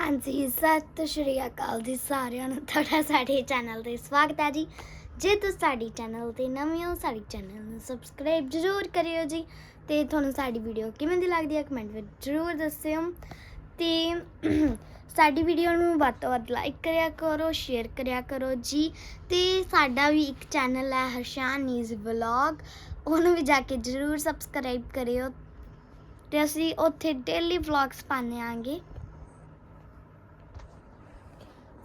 ਹਾਂਜੀ, ਸਤਿ ਸ਼੍ਰੀ ਅਕਾਲ ਜੀ ਸਾਰਿਆਂ ਨੂੰ। ਤੁਹਾਡਾ ਸਾਡੇ ਚੈਨਲ ਤੇ ਸਵਾਗਤ ਹੈ ਜੀ। ਜੇ ਤੁਸੀਂ ਸਾਡੀ ਚੈਨਲ ਤੇ ਨਵੇਂ ਹੋ, ਸਾਡੀ ਚੈਨਲ ਨੂੰ ਸਬਸਕ੍ਰਾਈਬ ਜ਼ਰੂਰ ਕਰਿਓ ਜੀ। ਤੇ ਤੁਹਾਨੂੰ ਸਾਡੀ ਵੀਡੀਓ ਕਿਵੇਂ ਦੀ ਲੱਗਦੀ ਹੈ, ਕਮੈਂਟ ਵਿੱਚ ਜ਼ਰੂਰ ਦੱਸਿਓ। ਤੇ ਸਾਡੀ ਵੀਡੀਓ ਨੂੰ ਵੱਧ ਤੋਂ ਵੱਧ ਲਾਈਕ ਕਰਿਆ ਕਰੋ, ਸ਼ੇਅਰ ਕਰਿਆ ਕਰੋ ਜੀ। ਤੇ ਸਾਡਾ ਵੀ ਇੱਕ ਚੈਨਲ ਹੈ ਹਰਸ਼ਾਨ ਨਿਊਜ਼ ਵਲੌਗ। ਉਹਨੂੰ ਵੀ ਜਾ ਕੇ ਜ਼ਰੂਰ ਸਬਸਕ੍ਰਾਈਬ ਕਰਿਓ। ਤੇ ਅਸੀਂ ਉੱਥੇ ਡੇਲੀ ਵਲੌਗਸ ਪਾਉਂਦੇ ਆਂਗੇ।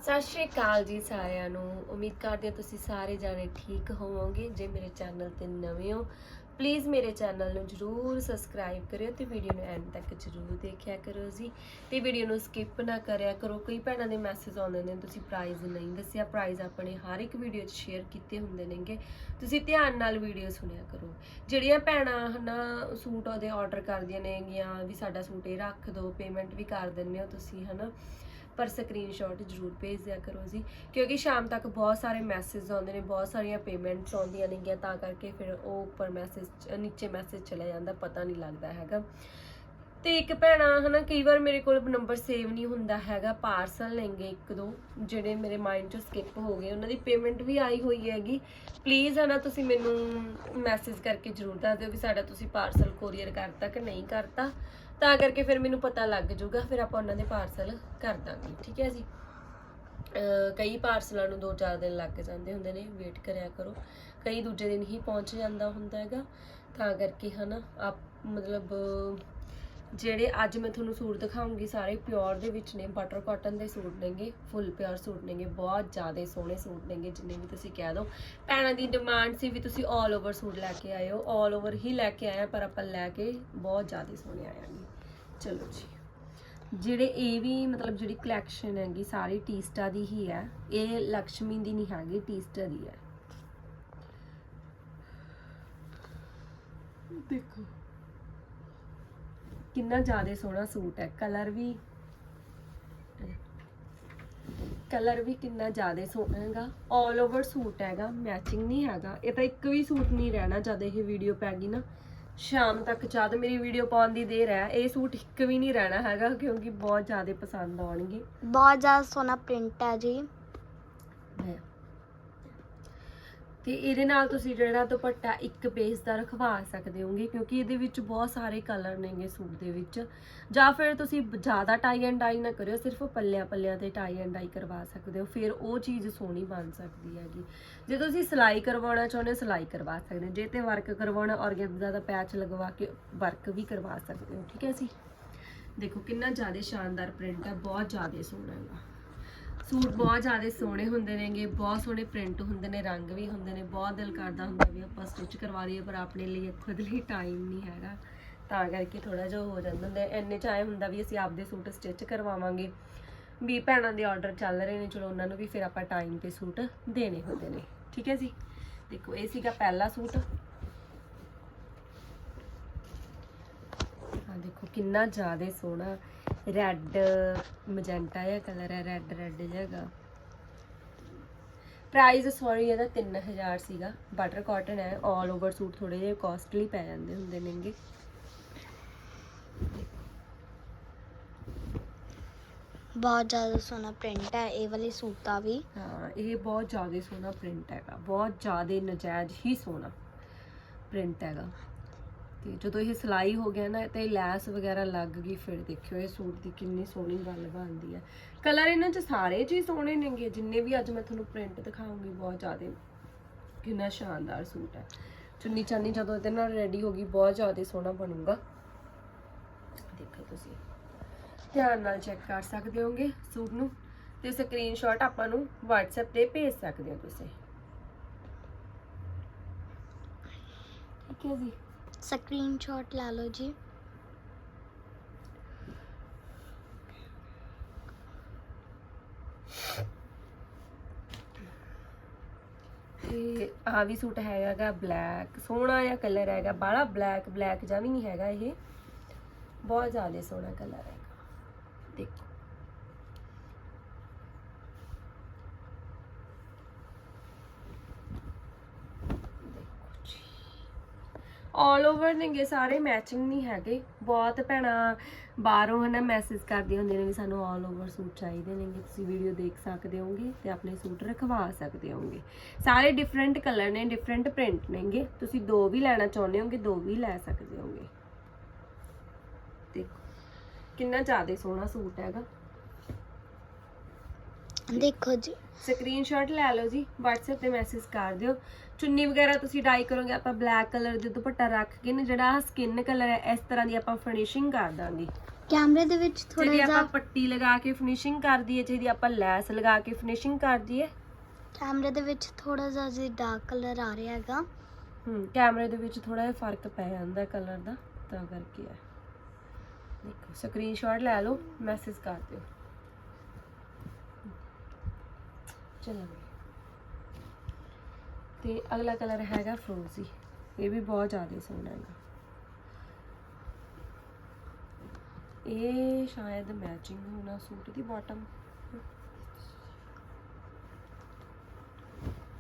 ਸਤਿ ਸ਼੍ਰੀ ਅਕਾਲ ਜੀ ਸਾਰਿਆਂ ਨੂੰ। ਉਮੀਦ ਕਰਦੇ ਹਾਂ ਤੁਸੀਂ ਸਾਰੇ ਜਾਣੇ ਠੀਕ ਹੋਵੋਗੇ। ਜੇ ਮੇਰੇ ਚੈਨਲ ਤੇ ਨਵੇਂ ਹੋ ਪਲੀਜ਼ ਮੇਰੇ ਚੈਨਲ ਨੂੰ ਜਰੂਰ ਸਬਸਕ੍ਰਾਈਬ ਕਰਿਓ ਤੇ ਵੀਡੀਓ ਨੂੰ ਐਂਡ ਤੱਕ ਜਰੂਰ ਦੇਖਿਆ ਕਰੋ ਜੀ। ਤੇ ਵੀਡੀਓ ਨੂੰ ਸਕਿਪ ਨਾ ਕਰਿਆ ਕਰੋ। ਕਈ ਭੈਣਾਂ ਦੇ ਮੈਸੇਜ ਆਉਂਦੇ ਨੇ, ਤੁਸੀਂ ਪ੍ਰਾਈਜ਼ ਨਹੀਂ ਦੱਸਿਆ। ਪ੍ਰਾਈਜ਼ ਆਪਣੇ ਹਰ ਇੱਕ ਵੀਡੀਓ 'ਚ ਸ਼ੇਅਰ ਕੀਤੇ ਹੁੰਦੇ ਨੇਗੇ। ਤੁਸੀਂ ਧਿਆਨ ਨਾਲ ਵੀਡੀਓ ਸੁਣਿਆ ਕਰੋ। ਜਿਹੜੀਆਂ ਭੈਣਾਂ ਹਨਾ, ਸੂਟ ਉਹਦੇ ਆਰਡਰ ਕਰਦੀਆਂ ਨੇਗੀਆਂ ਵੀ ਸਾਡਾ ਸੂਟ ਇਹ ਰੱਖ ਦਿਓ ਪੇਮੈਂਟ ਵੀ ਕਰ ਦਿੰਦੇ ਹੋ ਤੁਸੀਂ ਹਨਾ। ਪਰ ਸਕਰੀਨਸ਼ਾਟ ਜ਼ਰੂਰ ਭੇਜ ਦਿਆ ਕਰੋ ਜੀ, ਕਿਉਂਕਿ ਸ਼ਾਮ ਤੱਕ ਬਹੁਤ ਸਾਰੇ ਮੈਸੇਜ ਆਉਂਦੇ ਨੇ, ਬਹੁਤ ਸਾਰੀਆਂ ਪੇਮੈਂਟਸ ਆਉਂਦੀਆਂ ਨੇਗੀਆਂ, ਤਾਂ ਕਰਕੇ ਫਿਰ ਉਹ ਉੱਪਰ ਮੈਸੇਜ ਨੀਚੇ ਮੈਸੇਜ ਚਲਾ ਜਾਂਦਾ, ਪਤਾ ਨਹੀਂ ਲੱਗਦਾ ਹੈਗਾ। ਤੇ ਇੱਕ ਭੈਣਾ ਹਨਾ, ਕਈ ਵਾਰ ਮੇਰੇ ਕੋਲ ਨੰਬਰ ਸੇਵ ਨਹੀਂ ਹੁੰਦਾ ਹੈਗਾ ਪਾਰਸਲ ਲੈਂਗੇ ਇੱਕ ਦੋ, ਜਿਹੜੇ ਮੇਰੇ ਮਾਈਂਡ ਚੋਂ ਸਕਿਪ ਹੋ ਗਏ, ਉਹਨਾਂ ਦੀ ਪੇਮੈਂਟ ਵੀ ਆਈ ਹੋਈ ਹੈਗੀ। ਪਲੀਜ਼ ਹਨਾ, ਤੁਸੀਂ ਮੈਨੂੰ ਮੈਸੇਜ ਕਰਕੇ ਜ਼ਰੂਰ ਦੱਸ ਦਿਓ ਵੀ ਸਾਡਾ ਤੁਸੀਂ ਪਾਰਸਲ ਕੋਰੀਅਰ ਕਰਤਾ ਕਿ ਨਹੀਂ ਕਰਤਾ। ਤਾਂ ਕਰਕੇ ਫਿਰ ਮੈਨੂੰ ਪਤਾ ਲੱਗ ਜਾਊਗਾ, ਫਿਰ ਆਪਾਂ ਉਹਨਾਂ ਦੇ ਪਾਰਸਲ ਕਰ ਦਾਂਗੇ, ਠੀਕ ਹੈ ਜੀ? ਅਹ ਕਈ ਪਾਰਸਲਾਂ ਨੂੰ 2-4 ਦਿਨ ਲੱਗ ਜਾਂਦੇ ਹੁੰਦੇ ਨੇ ਵੇਟ ਕਰਿਆ ਕਰੋ। ਕਈ ਦੂਜੇ ਦਿਨ ਹੀ ਪਹੁੰਚ ਜਾਂਦਾ ਹੁੰਦਾ ਹੈਗਾ, ਤਾਂ ਕਰਕੇ ਹਨਾ, ਆਪ ਮਤਲਬ ਜਿਹੜੇ ਅੱਜ ਮੈਂ ਤੁਹਾਨੂੰ ਸੂਟ ਦਿਖਾਉਂਗੀ, ਸਾਰੇ ਪਿਓਰ ਦੇ ਵਿੱਚ ਨੇ ਬਟਰ ਕਾਟਨ ਦੇ ਸੂਟ ਨੇਗੇ ਫੁੱਲ ਪਿਓਰ ਸੂਟ ਨੇਗੇ, ਬਹੁਤ ਜ਼ਿਆਦਾ ਸੋਹਣੇ ਸੂਟ ਨੇਗੇ, ਜਿੰਨੇ ਵੀ ਤੁਸੀਂ ਕਹਿ ਦਿਓ ਪੈਣਾ ਦੀ ਡਿਮਾਂਡ ਸੀ ਵੀ ਤੁਸੀਂ 올 ਓਵਰ ਸੂਟ ਲੈ ਕੇ ਆਇਓ 올 ਓਵਰ ਹੀ ਲੈ ਕੇ ਆਇਆ, ਪਰ ਆਪਾਂ ਲੈ ਕੇ ਬਹੁਤ ਜ਼ਿਆਦਾ ਸੋਹਣੇ ਆਇਆਂਗੇ ਚਲੋ ਜੀ। ਜਿਹੜੇ ਇਹ ਵੀ ਮਤਲਬ ਜਿਹੜੀ ਕਲੈਕਸ਼ਨ ਹੈਗੀ, ਸਾਰੀ ਟੀਸਟਾ ਦੀ ਹੀ ਹੈ। ਇਹ ਲక్ష్ਮੀ ਦੀ ਨਹੀਂ ਹੈਗੀ ਟੀਸਟਾ ਦੀ ਹੈ। ਦੇਖੋ। ਕਿੰਨਾ ਜ਼ਿਆਦਾ ਸੋਹਣਾ ਸੂਟ ਹੈ। ਕਲਰ ਵੀ ਕਲਰ ਵੀ ਕਿੰਨਾ ਜ਼ਿਆਦਾ ਸੋਹਣਾ ਹੈਗਾ। 올 ਓਵਰ ਸੂਟ ਹੈਗਾ ਮੈਚਿੰਗ ਨਹੀਂ ਹੈਗਾ। ਇਹ ਤਾਂ ਇੱਕ ਵੀ ਸੂਟ ਨਹੀਂ ਰਹਿਣਾ ਜਦ ਇਹ ਵੀਡੀਓ ਪੈ ਗਈ ਨਾ। ਸ਼ਾਮ ਤੱਕ ਜਦ ਮੇਰੀ ਵੀਡੀਓ ਪਾਉਣ ਦੀ ਦੇਰ ਹੈ ਇਹ ਸੂਟ ਇੱਕ ਵੀ ਨਹੀਂ ਰਹਿਣਾ ਹੈਗਾ ਕਿਉਂਕਿ ਬਹੁਤ ਜ਼ਿਆਦਾ ਪਸੰਦ ਆਉਣਗੇ। ਬਹੁਤ ਜ਼ਿਆਦਾ ਸੋਹਣਾ ਪ੍ਰਿੰਟ ਹੈ ਜੀ। ਤੇ ਇਹਦੇ ਨਾਲ ਤੁਸੀਂ ਜਿਹੜਾ ਦੁਪੱਟਾ ਇੱਕ ਪੇਜ ਦਾ ਰਖਵਾ ਸਕਦੇ ਹੋਗੇ, ਕਿਉਂਕਿ ਇਹਦੇ ਵਿੱਚ ਬਹੁਤ ਸਾਰੇ ਕਲਰ ਨੇਗੇ ਸੂਟ ਦੇ ਵਿੱਚ। ਜਾਂ ਫਿਰ ਤੁਸੀਂ ਜ਼ਿਆਦਾ ਟਾਈ ਐਂਡ ਡਾਈ ਨਾ ਕਰਿਓ, ਸਿਰਫ ਪੱਲਿਆਂ ਪੱਲਿਆਂ ਤੇ ਟਾਈ ਐਂਡ ਡਾਈ ਕਰਵਾ ਸਕਦੇ ਹੋ। ਫਿਰ ਉਹ ਚੀਜ਼ ਸੋਹਣੀ ਬਣ ਸਕਦੀ ਹੈਗੀ। ਜੇ ਤੁਸੀਂ ਸਿਲਾਈ ਕਰਵਾਉਣਾ ਚਾਹੁੰਦੇ ਹੋ, ਸਿਲਾਈ ਕਰਵਾ ਸਕਦੇ ਹੋ। ਜੇ ਤੇ ਵਰਕ ਕਰਵਾਉਣਾ ਔਰਗੈਂਜ਼ਾ ਦਾ ਪੈਚ ਲਗਵਾ ਕੇ ਵਰਕ ਵੀ ਕਰਵਾ ਸਕਦੇ ਹੋ। ਠੀਕ ਹੈ ਜੀ? ਦੇਖੋ ਕਿੰਨਾ ਜ਼ਿਆਦਾ ਸ਼ਾਨਦਾਰ ਪ੍ਰਿੰਟ ਹੈ, ਬਹੁਤ ਜ਼ਿਆਦਾ ਸੋਹਣਾ ਹੈਗਾ। ਸੂਟ ਬਹੁਤ ਜ਼ਿਆਦਾ ਸੋਹਣੇ ਹੁੰਦੇ ਨੇਗੇ, ਬਹੁਤ ਸੋਹਣੇ ਪ੍ਰਿੰਟ ਹੁੰਦੇ ਨੇ, ਰੰਗ ਵੀ ਹੁੰਦੇ ਨੇ, ਬਹੁਤ ਦਿਲ ਕਰਦਾ ਹੁੰਦਾ ਵੀ ਆਪਾਂ ਸਟਿਚ ਕਰਵਾ ਲਈਏ, ਪਰ ਆਪਣੇ ਲਈ ਖੁਦ ਲਈ ਟਾਈਮ ਨਹੀਂ ਹੈਗਾ। ਤਾਂ ਕਰਕੇ ਥੋੜਾ ਜਿਹਾ ਹੋ ਜਾਂਦਾ ਹੁੰਦਾ, ਇੰਨੇ ਚ ਆਏ ਹੁੰਦਾ ਵੀ ਅਸੀਂ ਆਪਦੇ ਸੂਟ ਸਟਿਚ ਕਰਵਾਵਾਂਗੇ। ਵੀ ਭੈਣਾਂ ਦੇ ਆਰਡਰ ਚੱਲ ਰਹੇ ਨੇ, ਚਲੋ ਉਹਨਾਂ ਨੂੰ ਵੀ ਫਿਰ ਆਪਾਂ ਟਾਈਮ ਤੇ ਸੂਟ ਦੇਣੇ ਹੁੰਦੇ ਨੇ, ਠੀਕ ਹੈ ਜੀ? ਦੇਖੋ, ਇਹ ਸੀਗਾ ਪਹਿਲਾ ਸੂਟ। ਆ ਦੇਖੋ, ਕਿੰਨਾ ਜ਼ਿਆਦਾ ਸੋਹਣਾ ਰੈੱਡ ਮਜੈਂਟਾ ਜਿਹਾ ਕਲਰ ਹੈ ਰੈੱਡ ਰੈੱਡ ਜਿਹਾਗਾ ਪ੍ਰਾਈਸ ਸੌਰੀ ਇਹਦਾ 3000 ਸੀਗਾ। ਬਟਰ ਕਾਟਨ ਹੈ 올 ਓਵਰ ਸੂਟ ਥੋੜੇ ਜਿਹੇ ਕਾਸਟਲੀ ਪੈ ਜਾਂਦੇ ਹੁੰਦੇ ਨੇਗੇ। ਬਹੁਤ ਜ਼ਿਆਦਾ ਸੋਹਣਾ ਪ੍ਰਿੰਟ ਹੈ ਇਹ ਵਾਲੇ ਸੂਟ ਦਾ ਵੀ। ਹਾਂ ਇਹ ਬਹੁਤ ਜ਼ਿਆਦਾ ਸੋਹਣਾ ਪ੍ਰਿੰਟ ਹੈਗਾ। ਬਹੁਤ ਜ਼ਿਆਦਾ ਨਜਾਇਜ਼ ਹੀ ਸੋਹਣਾ ਪ੍ਰਿੰਟ ਹੈਗਾ। ਤੇ ਜਦੋਂ ਇਹ ਸਿਲਾਈ ਹੋ ਗਿਆ ਨਾ, ਤੇ ਲੈਸ ਵਗੈਰਾ ਲੱਗ ਗਈ, ਫਿਰ ਦੇਖਿਓ ਇਹ ਸੂਟ ਦੀ ਕਿੰਨੀ ਸੋਹਣੀ ਗੱਲ ਬਣਦੀ ਹੈ ਕਲਰ ਇਹਨਾਂ 'ਚ ਸਾਰੇ ਜੀ ਸੋਹਣੇ ਨੇਗੇ, ਜਿੰਨੇ ਵੀ ਅੱਜ ਮੈਂ ਤੁਹਾਨੂੰ ਪ੍ਰਿੰਟ ਦਿਖਾਉਂਗੀ, ਬਹੁਤ ਜ਼ਿਆਦਾ ਕਿੰਨਾ ਸ਼ਾਨਦਾਰ ਸੂਟ ਹੈ। ਚੁੰਨੀ ਚਾਨੀ ਜਦੋਂ ਇਹਦੇ ਨਾਲ ਰੈਡੀ ਹੋ ਗਈ, ਬਹੁਤ ਜ਼ਿਆਦਾ ਸੋਹਣਾ ਬਣੂਗਾ। ਦੇਖੋ ਤੁਸੀਂ, ਧਿਆਨ ਨਾਲ ਚੈੱਕ ਕਰ ਸਕਦੇ ਹੋਗੇ ਸੂਟ ਨੂੰ, ਤੇ ਸਕਰੀਨਸ਼ਾਟ ਆਪਾਂ ਨੂੰ WhatsApp ਤੇ ਭੇਜ ਸਕਦੇ ਹੋ ਤੁਸੀਂ। ਠੀਕ ਹੈ ਜੀ। ਸਕਰੀਨਸ਼ਾਟ ਲਾ ਲਓ ਜੀ ਤੇ ਆ ਵੀ ਸੂਟ ਹੈਗਾਗਾ ਬਲੈਕ ਸੋਹਣਾ ਜਿਹਾ ਕਲਰ ਹੈਗਾ ਬਾਹਲਾ ਬਲੈਕ ਬਲੈਕ ਜਾਂ ਵੀ ਨਹੀਂ ਹੈਗਾ ਇਹ ਬਹੁਤ ਜ਼ਿਆਦਾ ਸੋਹਣਾ ਕਲਰ ਹੈਗਾ ਦੇਖੋ ਆਲ ਓਵਰ ਨੇਗੇ, ਸਾਰੇ ਮੈਚਿੰਗ ਨਹੀਂ ਹੈਗੇ। ਬਹੁਤ ਭੈਣਾਂ ਬਾਹਰੋਂ ਹਨਾ ਮੈਸੇਜ ਕਰਦੇ ਹੁੰਦੇ ਨੇ ਵੀ ਸਾਨੂੰ ਆਲ ਓਵਰ ਸੂਟ ਚਾਹੀਦੇ ਨੇਗੇ। ਤੁਸੀਂ ਵੀਡੀਓ ਦੇਖ ਸਕਦੇ ਹੋਗੇ ਤੇ ਆਪਣੇ ਸੂਟ ਰਖਵਾ ਸਕਦੇ ਹੋਗੇ ਸਾਰੇ ਡਿਫਰੈਂਟ ਕਲਰ ਨੇ ਡਿਫਰੈਂਟ ਪ੍ਰਿੰਟ ਨੇਗੇ। ਤੁਸੀਂ ਦੋ ਵੀ ਲੈਣਾ ਚਾਹੁੰਦੇ ਹੋਗੇ ਦੋ ਵੀ ਲੈ ਸਕਦੇ ਹੋਗੇ ਦੇਖੋ, ਕਿੰਨਾ ਜ਼ਿਆਦਾ ਸੋਹਣਾ ਸੂਟ ਹੈਗਾ। ਦੇਖੋ ਜੀ। ਸਕਰੀਨਸ਼ਾਟ ਲੈ ਲਓ ਜੀ WhatsApp ਤੇ ਮੈਸੇਜ ਕਰ ਦਿਓ। ਚੁੰਨੀ ਵਗੈਰਾ ਤੁਸੀਂ ਡਾਈ ਕਰੋਗੇ ਆਪਾਂ ਬਲੈਕ ਕਲਰ ਦੇ ਦੁਪੱਟਾ ਰੱਖ ਕੇ ਨਾ ਜਿਹੜਾ ਸਕਿਨ ਕਲਰ ਹੈ ਇਸ ਤਰ੍ਹਾਂ ਦੀ ਆਪਾਂ ਫਿਨਿਸ਼ਿੰਗ ਕਰ ਦਾਂਗੇ। ਕੈਮਰੇ ਦੇ ਵਿੱਚ ਥੋੜਾ ਜਿਹਾ ਆਪਾਂ ਪੱਟੀ ਲਗਾ ਕੇ ਫਿਨਿਸ਼ਿੰਗ ਕਰ ਦਈਏ ਜਿਹਦੀ ਆਪਾਂ ਲੈਸ ਲਗਾ ਕੇ ਫਿਨਿਸ਼ਿੰਗ ਕਰ ਦਈਏ। ਕੈਮਰੇ ਦੇ ਵਿੱਚ ਥੋੜਾ ਜਿਹਾ ਜੀ ਡਾਰਕ ਕਲਰ ਆ ਰਿਹਾ ਹੈਗਾ। ਹੂੰ ਕੈਮਰੇ ਦੇ ਵਿੱਚ ਥੋੜਾ ਜਿਹਾ ਫ਼ਰਕ ਪੈ ਜਾਂਦਾ ਕਲਰ ਦਾ ਤਾਂ ਕਰਕੇ ਹੈ। ਦੇਖੋ ਸਕਰੀਨਸ਼ਾਟ ਲੈ ਲਓ ਮੈਸੇਜ ਕਰ ਦਿਓ। ਚਲੋ ਤੇ ਅਗਲਾ ਕਲਰ ਹੈਗਾ ਫਰੋਜ਼ੀ। ਇਹ ਵੀ ਬਹੁਤ ਜ਼ਿਆਦਾ ਸੋਹਣਾ ਹੈਗਾ। ਇਹ ਸ਼ਾਇਦ ਮੈਚਿੰਗ ਹੋਣਾ ਸੂਟ ਦੀ ਬਾਟਮ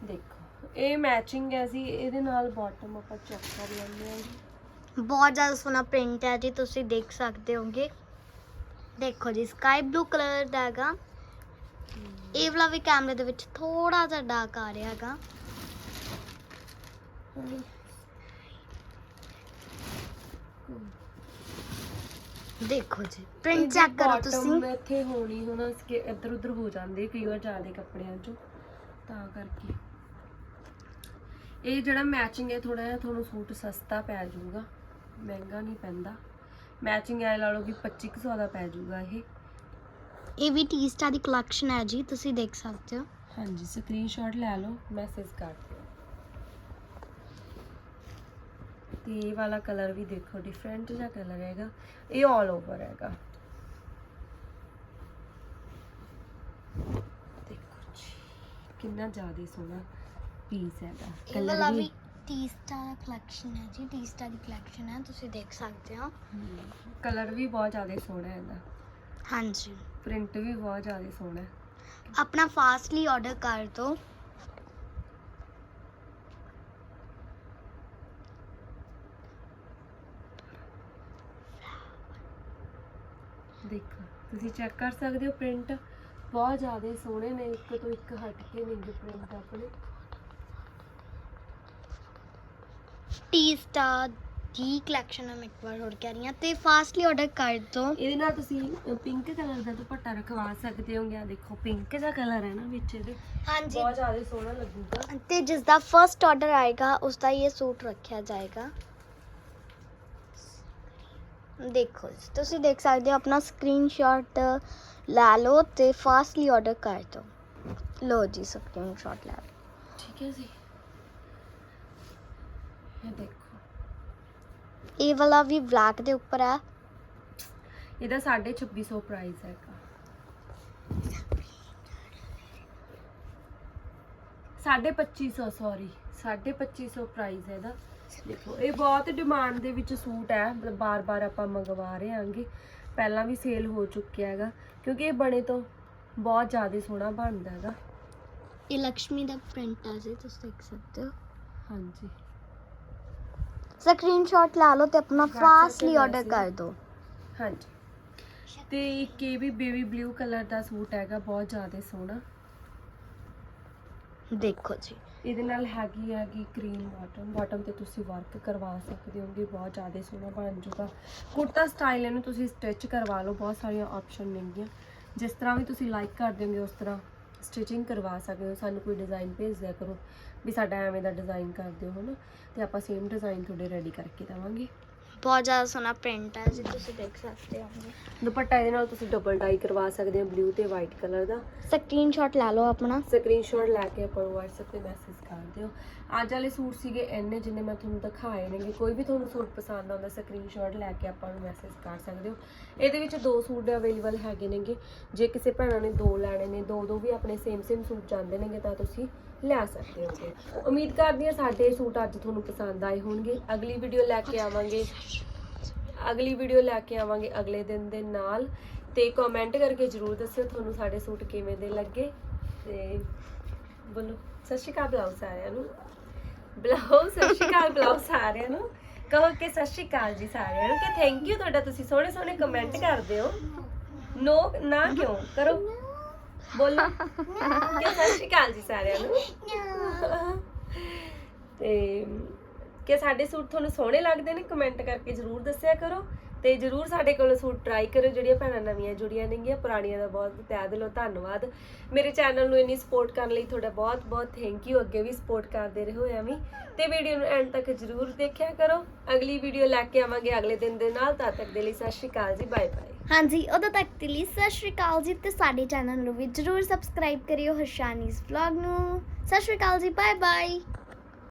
ਦੇਖੋ, ਇਹ ਮੈਚਿੰਗ ਹੈ ਜੀ, ਇਹਦੇ ਨਾਲ ਬਾਟਮ ਆਪਾਂ ਚੈੱਕ ਕਰ ਲੈਂਦੇ ਹਾਂ ਜੀ। ਬਹੁਤ ਜ਼ਿਆਦਾ ਸੋਹਣਾ ਪ੍ਰਿੰਟ ਹੈ ਜੀ, ਤੁਸੀਂ ਦੇਖ ਸਕਦੇ ਹੋਗੇ। ਦੇਖੋ ਜੀ ਸਕਾਈ ਬਲੂ ਕਲਰ ਦਾ ਹੈਗਾ। ਇਹ ਵਾਲਾ ਵੀ ਕੈਮਰੇ ਦੇ ਵਿੱਚ ਥੋੜਾ ਜਿਹਾ ਡਾਰਕ ਆ ਰਿਹਾ ਹੈਗਾ। ਦੇਖੋ ਜੀ ਪ੍ਰਿੰਟ ਚੈੱਕ ਕਰੋ ਤੁਸੀਂ। ਇੱਥੇ ਹੋਣੀ ਹੁਣ ਇਸਕੇ ਇੱਧਰ ਉੱਧਰ ਹੋ ਜਾਂਦੇ ਕਈ ਵਾਰ ਜ਼ਿਆਦਾ ਕੱਪੜਿਆਂ 'ਚੋਂ ਤਾਂ ਕਰਕੇ। ਇਹ ਜਿਹੜਾ ਮੈਚਿੰਗ ਹੈ ਥੋੜਾ ਜਿਹਾ ਤੁਹਾਨੂੰ ਸੂਟ ਸਸਤਾ ਪੈ ਜਾਊਗਾ ਮਹਿੰਗਾ ਨਹੀਂ ਪੈਂਦਾ। ਮੈਚਿੰਗ ਐ ਲਾ ਲਓ ਕਿ 2500 ਦਾ ਪੈ ਜਾਊਗਾ ਇਹ। ਇਹ ਵੀ ਟੀ ਸਟਾਰ ਦੀ ਕਲੈਕਸ਼ਨ ਹੈ ਜੀ ਤੁਸੀਂ ਦੇਖ ਸਕਦੇ ਹੋ। ਹਾਂਜੀ ਸਕਰੀਨਸ਼ਾਟ ਲੈ ਲਓ ਮੈਸੇਜ ਕਰ ਦਿਓ ਤੇ ਇਹ ਵਾਲਾ ਕਲਰ ਵੀ ਦੇਖੋ ਡਿਫਰੈਂਟ ਜਿਹਾ ਕਲਰ ਹੈਗਾ। ਇਹ ਆਲ ਓਵਰ ਹੈਗਾ। ਦੇਖੋ ਜੀ ਕਿੰਨਾ ਜ਼ਿਆਦਾ ਸੋਹਣਾ ਪੀਸ ਹੈਗਾ। ਇਹ ਵਾਲਾ ਵੀ ਟੀ ਸਟਾਰ ਦਾ ਕਲੈਕਸ਼ਨ ਹੈ ਜੀ ਟੀ ਸਟਾਰ ਦੀ ਕਲੈਕਸ਼ਨ ਹੈ ਤੁਸੀਂ ਦੇਖ ਸਕਦੇ ਹੋ। ਕਲਰ ਵੀ ਬਹੁਤ ਜ਼ਿਆਦਾ ਸੋਹਣਾ ਹੈ ਇਹਦਾ ਹਾਂਜੀ। ਪ੍ਰਿੰਟ ਵੀ ਬਹੁਤ ਜ਼ਿਆਦਾ ਸੋਹਣਾ ਹੈ। ਆਪਣਾ ਫਾਸਟਲੀ ਆਰਡਰ ਕਰ ਦਿਓ ਦੇਖੋ ਤੁਸੀਂ ਚੈੱਕ ਕਰ ਸਕਦੇ ਹੋ ਪ੍ਰਿੰਟ ਬਹੁਤ ਜ਼ਿਆਦਾ ਸੋਹਣੇ ਨੇ ਇੱਕ ਤੋਂ ਇੱਕ ਹਟ ਕੇ ਨੇ ਪ੍ਰਿੰਟ ਆਪਣੇ। ਟੀ ਸਟਾਰ ਦੀ ਕਲੈਕਸ਼ਨ ਹੈ ਮੈਂ ਇੱਕ ਵਾਰ ਹੋਰ ਕਹਿ ਰਹੀ ਹਾਂ। ਤੇ ਫਾਸਟਲੀ ਆਰਡਰ ਕਰ ਦਿਓ ਇਹਦੇ ਨਾਲ ਤੁਸੀਂ ਪਿੰਕ ਕਲਰ ਦਾ ਦੁਪੱਟਾ ਰਖਵਾ ਸਕਦੇ ਹੋਗੇ। ਆ ਦੇਖੋ ਪਿੰਕ ਦਾ ਕਲਰ ਹੈ ਨਾ ਵਿੱਚ ਇਹਦੇ। ਹਾਂਜੀ। ਬਹੁਤ ਜ਼ਿਆਦਾ ਸੋਹਣਾ ਲੱਗੂਗਾ। ਤੇ ਜਿਸ ਦਾ ਫਰਸਟ ਆਰਡਰ ਆਏਗਾ ਉਸ ਦਾ ਇਹ ਸੂਟ ਰੱਖਿਆ ਜਾਏਗਾ। ਦੇਖੋ ਤੁਸੀਂ ਦੇਖ ਸਕਦੇ ਹੋ ਆਪਣਾ ਸਕਰੀਨਸ਼ਾਟ ਲੈ ਲਓ ਤੇ ਫਾਸਟਲੀ ਆਰਡਰ ਕਰ ਦਿਓ ਲਓ ਜੀ ਸਕਰੀਨਸ਼ਾਟ ਲੈ ਲਓ। ਠੀਕ ਹੈ ਜੀ। ਇਹ ਦੇਖੋ। ਇਹ ਵਾਲਾ ਵੀ ਬਲੈਕ ਦੇ ਉੱਪਰ ਹੈ। ਇਹਦਾ 2650 ਪ੍ਰਾਈਸ ਹੈਗਾ 2550 ਸੌਰੀ 2550 ਪ੍ਰਾਈਸ ਹੈ ਇਹਦਾ। ਦੇਖੋ ਇਹ ਬਹੁਤ ਡਿਮਾਂਡ ਦੇ ਵਿੱਚ ਸੂਟ ਹੈ। ਮਤਲਬ ਬਾਰ-ਬਾਰ ਆਪਾਂ ਮੰਗਵਾ ਰਹੇ ਆਂਗੇ ਪਹਿਲਾਂ ਵੀ ਸੇਲ ਹੋ ਚੁੱਕਿਆ ਹੈਗਾ। ਕਿਉਂਕਿ ਇਹ ਬਣੇ ਤੋਂ ਬਹੁਤ ਜ਼ਿਆਦਾ ਸੋਹਣਾ ਬਣਦਾ ਹੈਗਾ। ਇਹ ਲక్ష్ਮੀ ਦਾ ਪ੍ਰਿੰਟ ਹੈ ਜੀ ਤੁਸੀਂ ਦੇਖ ਸਕਦੇ ਹੋ। ਹਾਂਜੀ। ਸਕਰੀਨਸ਼ਾਟ ਲਾ ਲਓ ਤੇ ਆਪਣਾ ਫਾਸਟਲੀ ਆਰਡਰ ਕਰ ਦਿਓ। ਹਾਂਜੀ। ਤੇ ਇੱਕ ਇਹ ਵੀ ਬੇਬੀ ਬਲੂ ਕਲਰ ਦਾ ਸੂਟ ਹੈਗਾ ਬਹੁਤ ਜ਼ਿਆਦਾ ਸੋਹਣਾ। ਦੇਖੋ ਜੀ। ਇਹਦੇ ਨਾਲ ਹੈਗੀ ਹੈਗੀ ਕਰੀਮ ਬਾਟਮ ਬਾਟਮ ਤੇ ਤੁਸੀਂ ਵਰਕ ਕਰਵਾ ਸਕਦੇ ਹੋਗੇ ਬਹੁਤ ਜ਼ਿਆਦਾ ਸੋਹਣਾ ਬਣ ਜਾਊਗਾ। ਕੁੜਤਾ ਸਟਾਈਲ ਇਹਨੂੰ ਤੁਸੀਂ ਸਟਿਚ ਕਰਵਾ ਲਓ ਬਹੁਤ ਸਾਰੀਆਂ ਆਪਸ਼ਨ ਨੇਗੀਆਂ। ਜਿਸ ਤਰ੍ਹਾਂ ਵੀ ਤੁਸੀਂ ਲਾਈਕ ਕਰਦੇ ਹੋਗੇ ਉਸ ਤਰ੍ਹਾਂ ਸਟਿਚਿੰਗ ਕਰਵਾ ਸਕਦੇ ਹੋ, ਸਾਨੂੰ ਕੋਈ ਡਿਜ਼ਾਈਨ ਭੇਜ ਦਿਆ ਕਰੋ। ਵੀ ਸਾਡਾ ਐਵੇਂ ਦਾ ਡਿਜ਼ਾਈਨ ਕਰ ਦਿਓ, ਹਨਾ। ਤੇ ਆਪਾਂ ਸੇਮ ਡਿਜ਼ਾਈਨ ਤੁਹਾਡੇ ਰੈਡੀ ਕਰਕੇ ਦੇਵਾਂਗੇ। ਬਹੁਤ ਜ਼ਿਆਦਾ ਸੋਹਣਾ ਪ੍ਰਿੰਟ ਹੈ ਜੀ ਤੁਸੀਂ ਦੇਖ ਸਕਦੇ ਹੋ। ਦੁਪੱਟਾ ਇਹਦੇ ਨਾਲ ਤੁਸੀਂ ਡਬਲ ਡਾਈ ਕਰਵਾ ਸਕਦੇ ਹੋ ਬਲੂ ਤੇ ਵਾਈਟ ਕਲਰ ਦਾ। ਸਕਰੀਨਸ਼ਾਟ ਲੈ ਲਓ ਆਪਣਾ। ਸਕਰੀਨਸ਼ਾਟ ਲੈ ਕੇ ਆਪਾਂ ਨੂੰ WhatsApp ਤੇ ਮੈਸੇਜ ਕਰ ਦਿਓ ਅੱਜ ਵਾਲੇ ਸੂਟ ਸੀਗੇ ਇੰਨੇ ਜਿੰਨੇ ਮੈਂ ਤੁਹਾਨੂੰ ਦਿਖਾਏ ਨੇਗੇ। ਕੋਈ ਵੀ ਤੁਹਾਨੂੰ ਸੂਟ ਪਸੰਦ ਆਉਂਦਾ ਸਕਰੀਨਸ਼ਾਟ ਲੈ ਕੇ ਆਪਾਂ ਨੂੰ ਮੈਸੇਜ ਕਰ ਸਕਦੇ ਹੋ। ਇਹਦੇ ਵਿੱਚ ਦੋ ਸੂਟ ਅਵੇਲੇਬਲ ਹੈਗੇ ਨੇਗੇ। ਜੇ ਕਿਸੇ ਭੈਣਾਂ ਨੇ ਦੋ ਲੈਣੇ ਨੇ ਦੋ ਦੋ ਵੀ ਆਪਣੇ ਸੇਮ ਸੇਮ ਸੂਟ ਜਾਂਦੇ ਨੇਗੇ ਤਾਂ ਤੁਸੀਂ ਲੈ ਸਕਦੇ ਹੋਗੇ। ਉਮੀਦ ਕਰਦੀ ਹਾਂ ਸਾਡੇ ਸੂਟ ਅੱਜ ਤੁਹਾਨੂੰ ਪਸੰਦ ਆਏ ਹੋਣਗੇ। ਅਗਲੀ ਵੀਡੀਓ ਲੈ ਕੇ ਆਵਾਂਗੇ। ਅਗਲੀ ਵੀਡੀਓ ਲੈ ਕੇ ਆਵਾਂਗੇ ਅਗਲੇ ਦਿਨ ਦੇ ਨਾਲ। ਤੇ ਕਮੈਂਟ ਕਰਕੇ ਜਰੂਰ ਦੱਸਿਓ ਤੁਹਾਨੂੰ ਸਾਡੇ ਸੂਟ ਕਿਵੇਂ ਦੇ ਲੱਗੇ। ਤੇ ਬੋਲੋ। ਸਤਿ ਸ਼੍ਰੀ ਅਕਾਲ ਬੁਲਾਓ ਸਾਰਿਆਂ ਨੂੰ। ਬੁਲਾਓ ਸਤਿ ਸ਼੍ਰੀ ਅਕਾਲ ਬੁਲਾਓ ਸਾਰਿਆਂ ਨੂੰ। ਕਹੋ ਕਿ ਸਤਿ ਸ਼੍ਰੀ ਅਕਾਲ ਜੀ ਸਾਰਿਆਂ ਨੂੰ ਕਿ ਥੈਂਕ ਯੂ ਤੁਹਾਡਾ ਤੁਸੀਂ ਸੋਹਣੇ ਸੋਹਣੇ ਕਮੈਂਟ ਕਰਦੇ ਹੋ। ਨੋ ਨਾ ਕਿਉਂ? ਕਰੋ। ਬੋਲੋ। ਕਿ ਸਤਿ ਸ਼੍ਰੀ ਅਕਾਲ ਜੀ ਸਾਰਿਆਂ ਨੂੰ। ਤੇ ਕਿ ਸਾਡੇ ਸੂਟ ਤੁਹਾਨੂੰ ਸੋਹਣੇ ਲੱਗਦੇ ਨੇ ਕਮੈਂਟ ਕਰਕੇ ਜਰੂਰ ਦੱਸਿਆ ਕਰੋ। ਤੇ ਜਰੂਰ ਸਾਡੇ ਕੋਲੋਂ ਸੂਟ ਟਰਾਈ ਕਰੋ ਜਿਹੜੀਆਂ ਭੈਣਾਂ ਨਵੀਆਂ ਜੁੜੀਆਂ ਨੇਗੀਆਂ ਪੁਰਾਣੀਆਂ ਦਾ ਬਹੁਤ ਤਹਿ ਦਿਲੋਂ ਧੰਨਵਾਦ। ਮੇਰੇ ਚੈਨਲ ਨੂੰ ਇੰਨੀ ਸਪੋਰਟ ਕਰਨ ਲਈ ਤੁਹਾਡਾ ਬਹੁਤ ਬਹੁਤ ਥੈਂਕ ਯੂ ਅੱਗੇ ਵੀ ਸਪੋਰਟ ਕਰਦੇ ਰਹੋ ਐਵੇਂ। ਤੇ ਵੀਡੀਓ ਨੂੰ ਐਂਡ ਤੱਕ ਜਰੂਰ ਦੇਖਿਆ ਕਰੋ। ਅਗਲੀ ਵੀਡੀਓ ਲੈ ਕੇ ਆਵਾਂਗੇ ਅਗਲੇ ਦਿਨ ਦੇ ਨਾਲ। ਤਦ ਤੱਕ ਦੇ ਲਈ ਸਤਿ ਸ਼੍ਰੀ ਅਕਾਲ ਜੀ ਬਾਏ ਬਾਏ ਹਾਂਜੀ, ਉਦੋਂ ਤੱਕ ਦੇ ਲਈ ਸਤਿ ਸ਼੍ਰੀ ਅਕਾਲ ਜੀ ਤੇ ਸਾਡੇ ਚੈਨਲ ਨੂੰ ਵੀ ਜਰੂਰ ਸਬਸਕ੍ਰਾਈਬ ਕਰਿਓ ਹਰਸ਼ਾਨੀਜ਼ ਵਲੌਗ ਨੂੰ। ਸਤਿ ਸ਼੍ਰੀ ਅਕਾਲ ਜੀ ਬਾਏ ਬਾਏ